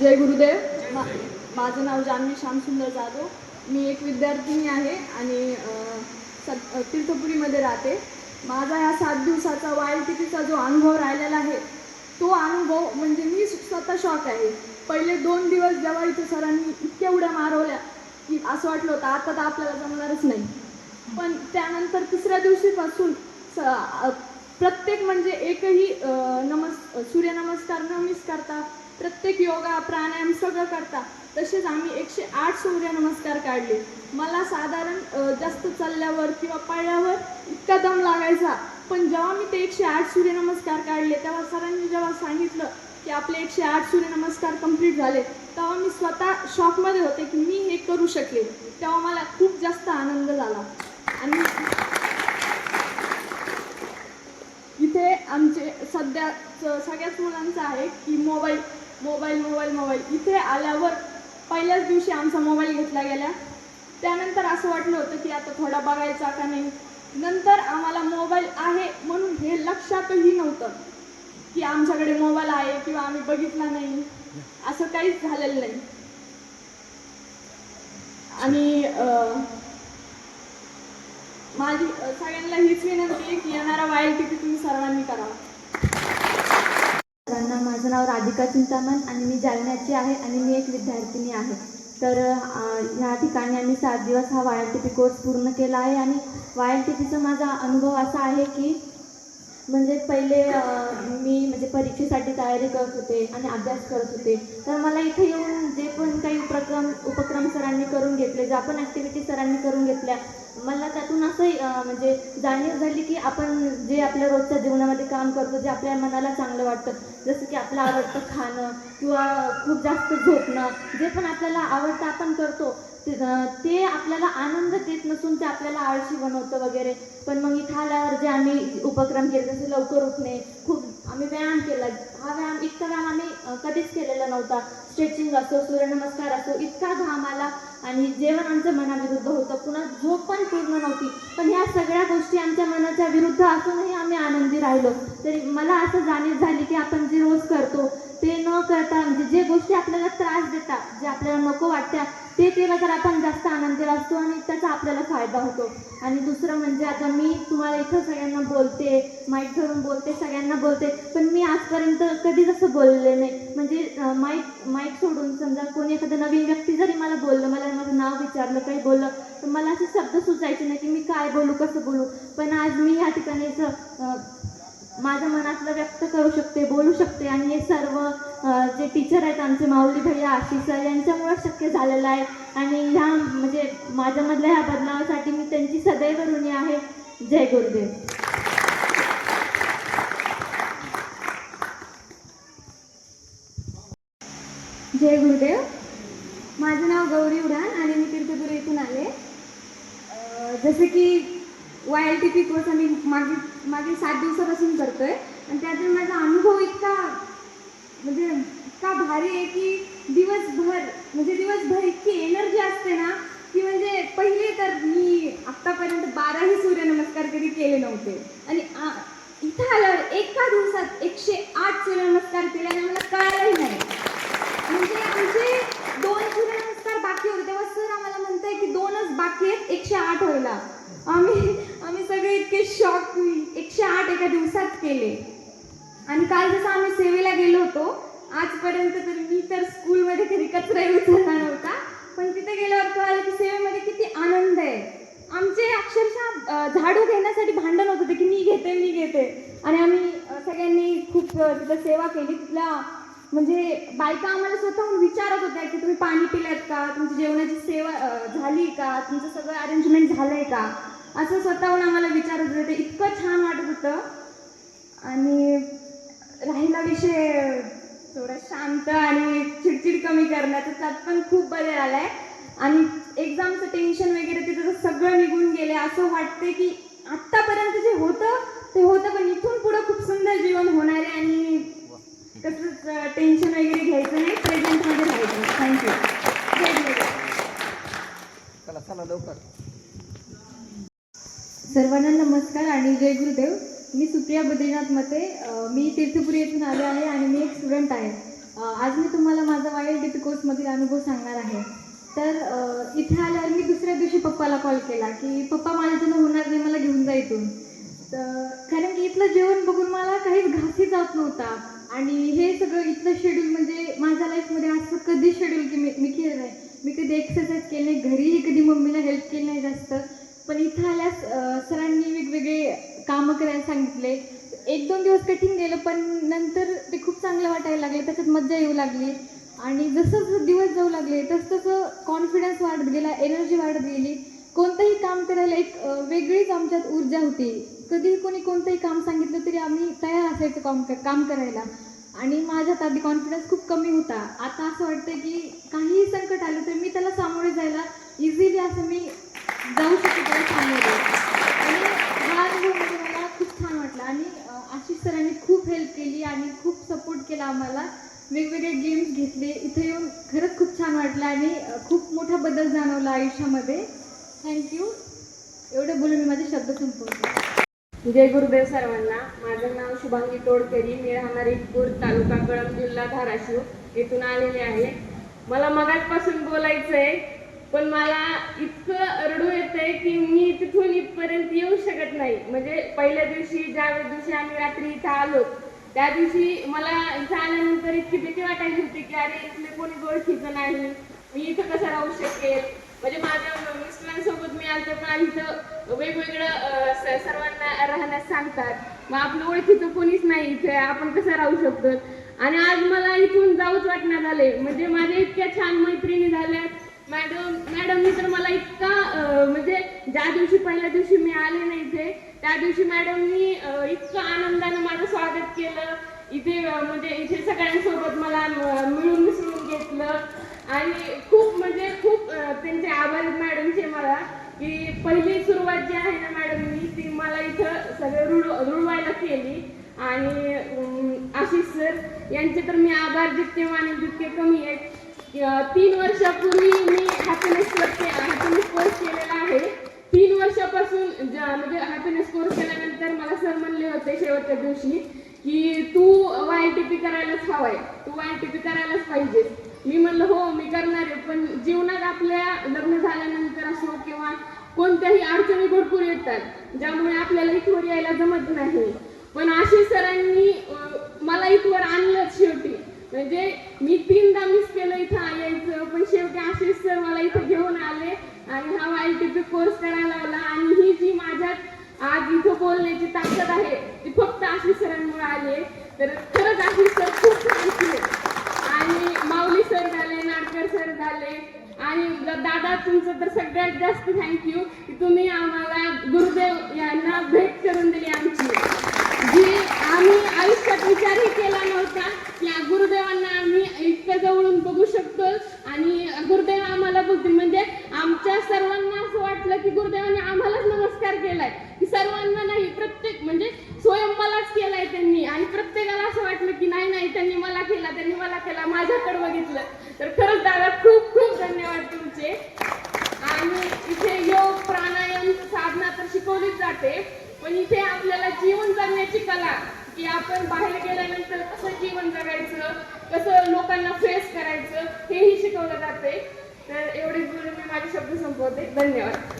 जय गुरुदेव. मा- माझं नाव जान्हवी श्यामसुंदर जाधव. मी एक विद्यार्थिनी आहे आणि सत तीर्थपुरीमध्ये राहते. माझा या सात दिवसाचा वाईल जो अनुभव राहिलेला आहे तो अनुभव म्हणजे मी स्वतः शॉक आहे. पहिले दोन दिवस जेव्हा इथे सरांनी इतक्या उड्या मारवल्या की असं वाटलं होतं आता तर आपल्याला जमणारच नाही. पण त्यानंतर तिसऱ्या दिवशीपासून स प्रत्येक म्हणजे एकही नमस् सूर्यनमस्कार न मिस करता प्रत्येक योगा प्राणायाम सगळं करता. तसेच आम्ही एकशे आठ सूर्यनमस्कार काढले. मला साधारण जास्त चालल्यावर किंवा पाळल्यावर इतका दम लागायचा. पण जेव्हा मी ते एकशे आठ सूर्यनमस्कार काढले तेव्हा सरांनी जेव्हा सांगितलं की आपले एकशे आठ सूर्यनमस्कार कंप्लीट झाले तेव्हा मी स्वतः शॉकमध्ये होते की मी हे करू शकले. तेव्हा मला खूप जास्त आनंद झाला. आणि इथे आमचे सध्या सगळ्याच मुलांचं आहे की मोबाईल मोबाईल मोबाईल मोबाईल. इथे आल्यावर पहिल्याच दिवशी आमचा मोबाईल घेतला गेला. त्यानंतर असं वाटलं होतं की आता थोडा बघायचा का नाही. नंतर आम्हाला मोबाईल आहे म्हणून हे लक्षातही नव्हतं की आमच्याकडे मोबाईल आहे किंवा आम्ही बघितला नाही. असं काहीच झालेलं नाही. आणि माझी सगळ्यांना हीच विनंती आहे की येणारा वाईल टिपी तुम्ही सर्वांनी करावा. माझं नाव राधिका चिंतामण आणि मी जालन्याची आहे आणि मी एक विद्यार्थिनी आहे. तर ह्या ठिकाणी आम्ही सात दिवस हा वाय टी पी कोर्स पूर्ण केला आहे आणि वाय टी पीचा माझा अनुभव असा आहे की म्हणजे पहिले मी म्हणजे परीक्षेसाठी तयारी करत होते आणि अभ्यास करत होते. तर मला इथे येऊन जे पण काही उपक्रम उपक्रम सरांनी करून घेतले ज्या पण ॲक्टिव्हिटी सरांनी करून घेतल्या मला त्यातून असं म्हणजे जाणीव झाली की आपण जे आपल्या रोजच्या जीवनामध्ये काम करतो जे आपल्या मनाला चांगलं वाटतं जसं की आपलं आवडतं खाणं किंवा खूप जास्त झोपणं जे पण आपल्याला आवडतं आपण करतो ते आपल्याला आनंद देत नसून ते आपल्याला आळशी बनवतं वगैरे. पण मग इथं आल्यावर जे आम्ही उपक्रम केले जसे लवकर उठणे खूप आम्ही व्यायाम केला. हा व्यायाम इतका व्यायाम आम्ही कधीच केलेला नव्हता. स्ट्रेचिंग असो सूर्यनमस्कार असो इतका घाम आला. आणि जेवण आमच्या मनाविरुद्ध होतं. पुन्हा झोप पण पूर्ण नव्हती. पण ह्या सगळ्या गोष्टी आमच्या मनाच्या विरुद्ध असूनही आम्ही आनंदी राहिलो. तरी मला असं जाणीव झाली की आपण जे रोज करतो म्हणजे जे गोष्टी आपल्याला त्रास देतात जे आपल्याला नको वाटत्या ते केलं तर आपण जास्त आनंदी असतो आणि त्याचा आपल्याला फायदा होतो. आणि दुसरं म्हणजे आता मी तुम्हाला इथं सगळ्यांना बोलते माईक धरून बोलते सगळ्यांना बोलते पण मी आजपर्यंत कधीच असं बोलले नाही. म्हणजे माईक माईक सोडून समजा कोणी एखादं नवीन व्यक्ती जरी मला बोललं मला माझं नाव विचारलं काही बोललं तर मला असे शब्द सुचायचे नाही की मी काय बोलू कसं बोलू. पण आज मी या ठिकाणी माझ्या मनातलं व्यक्त करू शकते बोलू शकते. आणि हे सर्व जे टीचर आहेत आमचे माऊली भैया आशिष सर यांच्यामुळे शक्य झालेलं आहे. आणि ह्या म्हणजे माझ्यामधल्या ह्या बदलावासाठी मी त्यांची सदैव ऋणी आहे. जय गुरुदेव. जय गुरुदेव. माझं नाव गौरी उडान आणि मी तीर्थपुरी इथून आले. जसं की Y L T P course आम्ही मागील मागील सात दिवसापासून करतोय. आणि त्यातून माझा अनुभव इतका म्हणजे इतका भारी आहे की दिवसभर म्हणजे दिवसभर इतकी एनर्जी असते ना की म्हणजे पहिले तर मी आत्तापर्यंत बाराही सूर्यनमस्कार कधी केले नव्हते. आणि आ- इथं आल्यावर एका दिवसात एकशे आठ सूर्यनमस्कार केल्याने मला कळालंही नाही. म्हणजे आमचे दोन सूर्यनमस्कार बाकी होते. तेव्हा सर आम्हाला म्हणताय की दोनच बाकी आहेत एकशे आठ व्हायला. आम्ही आम्ही सगळे इतके शॉक आठ एका दिवसात केले. आणि काल जसं आम्ही सेवेला गेलो होतो आजपर्यंत तर मी तर स्कूलमध्ये कधी कचराही उचलला नव्हता. पण तिथे गेल्यावर कळालं की सेवेमध्ये किती आनंद आहे. आमचे अक्षरशः झाडू घेण्यासाठी भांडण होत होते की मी घेते मी घेते. आणि आम्ही सगळ्यांनी खूप तिथं सेवा केली. तिथल्या म्हणजे बायका आम्हाला स्वतःहून विचारत होत्या की तुम्ही पाणी पिल्यात का? तुमची जेवणाची सेवा झाली का? तुमचं सगळं अरेंजमेंट झालंय का? असं स्वतःहून आम्हाला विचारत होते. इतकं छान वाटत होतं आणि राहिला विषय थोडा शांत आणि चिडचिड कमी करण्याचा त्यात पण खूप बदल आलाय. आणि एक्झामचं टेन्शन वगैरे तिथं सगळं निघून गेले असं वाटते की आत्तापर्यंत जे होतं ते होतं पण इथून पुढं खूप सुंदर जीवन होणार आहे आणि कसंच टेन्शन वगैरे घ्यायचं नाही. प्रेझेंटमध्ये राहायचं. थँक्यू चला चला लवकर. सर्वांना नमस्कार आणि जय गुरुदेव. मी सुप्रिया बद्रीनाथ मते. मी तीर्थपुरी येथून आले आहे आणि मी एक स्टुडंट आहे. आज मी तुम्हाला माझा वाय एल पी कोर्समधील अनुभव सांगणार आहे. तर इथे आल्यावर मी दुसऱ्या दिवशी पप्पाला कॉल केला की पप्पा माझ्याच्यानं होणार नाही मला घेऊन जा इथून. तर कारण की इथलं जेवण बघून मला काहीच घासही जात नव्हता. आणि हे सगळं इथलं शेड्यूल म्हणजे माझ्या लाईफमध्ये असं कधी शेड्यूल की मी मी केलं नाही. मी कधी एक्सरसाइज केली नाही घरीही कधी मम्मीला हेल्प केली नाही जास्त पण इथं आल्यास अ, सरांनी वेगवेगळे कामं करायला सांगितले एक दोन दिवस कठीण गेलं पण नंतर ते खूप चांगलं वाटायला लागले त्याच्यात मज्जा येऊ लागली आणि जसं दिवस जाऊ लागले तसं तसं कॉन्फिडन्स वाढत गेला एनर्जी वाढत गेली. कोणतंही काम करायला एक वेगळीच आमच्यात ऊर्जा होती. कधीही कोणी कोणतंही काम सांगितलं तरी आम्ही तयार असायचं काम काम करायला. आणि माझ्यात आधी कॉन्फिडन्स खूप कमी होता. आता असं वाटतं की काहीही संकट आलं तर मी त्याला सामोरे जायला इझिली असं मी जाऊ शकते त्याला सामोरे. आणि हा अनुभव म्हणजे मला खूप छान वाटला. आणि आशिष सरांनी खूप हेल्प केली आणि खूप सपोर्ट केला आम्हाला. वेगवेगळे गेम्स घेतले इथे येऊन खरंच खूप छान वाटलं आणि खूप मोठा बदल जाणवला आयुष्यामध्ये. थँक्यू एवढं बोलून मी माझे शब्द संपवतो. जय गुरुदेव सर्वांना. माझं नाव शुभांगी तोडकरी. मी राहणार इटपूर तालुका कळम जिल्हा धाराशिव. येथून आलेले आहे. मला मगाचपासून बोलायचं आहे पण मला इतकं रडू येतंय की मी तिथून इथपर्यंत येऊ शकत नाही. म्हणजे पहिल्या दिवशी ज्या दिवशी आम्ही रात्री इथं आलो त्या दिवशी मला इथं आल्यानंतर इतकी भीती वाटायची होती की अरे इथले कोणी ओळखीचं नाही. मी इथं कसं राहू शकेल म्हणजे माझ्या मिस्टरांसोबत मी आलते पण इथं वेगवेगळं सर्वांना राहण्यास सांगतात. मग आपलं ओळखीचं कोणीच नाही इथे. आपण कसं राहू शकतो? आणि आज मला इथून जाऊच वाटण्यात आले. म्हणजे माझ्या इतक्या छान मैत्रिणी झाल्या. मॅडम मॅडमनी तर मला इतका म्हणजे ज्या दिवशी पहिल्या दिवशी मी आले नाही इथे त्या दिवशी मॅडमनी इतकं आनंदानं माझं स्वागत केलं. इथे म्हणजे इथे सगळ्यांसोबत मला मिळून मिसळून घेतलं. आणि खूप म्हणजे खूप त्यांचे आभार मॅडमचे मला की पहिली सुरुवात जी आहे ना मॅडमनी ती मला इथं सगळं रुड रुळवायला केली. आणि आशिष सर यांचे तर मी आभार जितके माने तितके कमी आहेत तीन वर्षापूर्वी मी हॅपीनेस हॅपीनेस कोर्स केलेला आहे. तीन वर्षापासून ज्या- म्हणजे हॅपीनेस कोर्स केल्यानंतर मला सर म्हणले होते शेवटच्या दिवशी की तू वाय टी पी करायलाच हवाय तू वाय टी पी करायलाच पाहिजे मी म्हणलं हो मी करणार आहे. पण जीवनात आपल्या लग्न झाल्यानंतर असो किंवा कोणत्याही अडचणी भरपूर येतात ज्यामुळे आपल्याला इथवर यायला जमत नाही. पण आशिष सरांनी मला इथवर आणलं शेवटी. म्हणजे मी तीनदा मिस केलं इथं यायचं पण शेवटी आशिष सर मला इथं घेऊन आले आणि हा वाय टी पी कोर्स करायला लावला आणि ही जी माझ्यात आज इथं बोलण्याची ताकद आहे ती फक्त आशिष सरांमुळे आली आहे. तर खरंच आशिष सर खूप थँक्यू आणि माऊली सर झाले नाडकर सर झाले आणि दादा तुमचं तर सगळ्यात जास्त थँक्यू की तुम्ही आम्हाला गुरुदेव यांना भेट करून दिली आमची. जी आम्ही आयुष्यात विचारही केला नव्हता की गुरुदेवांना आम्ही इतकं जवळून बघू शकतो आणि गुरुदेव आम्हाला बघतील म्हणजे आमच्या सर्वांना असं वाटलं की गुरुदेवाने आम्हालाच नमस्कार केलाय. की सर्वांना नाही प्रत्येक म्हणजे स्वयं मलाच केलाय त्यांनी आणि प्रत्येकाला असं वाटलं की नाही नाही त्यांनी मला केला त्यांनी मला केला माझ्याकडे बघितलं. तर खरंच दादा खूप खूप धन्यवाद तुमचे. आणि इथे योग प्राणायाम साधना तर शिकवलीच जाते. पण इथे आपल्याला जीवन जगण्याची कला की आपण बाहेर गेल्यानंतर कसं जीवन जगायचं कसं लोकांना फेस करायचं हेही शिकवलं जाते. तर एवढेच बोलून मी माझे शब्द संपवते. धन्यवाद.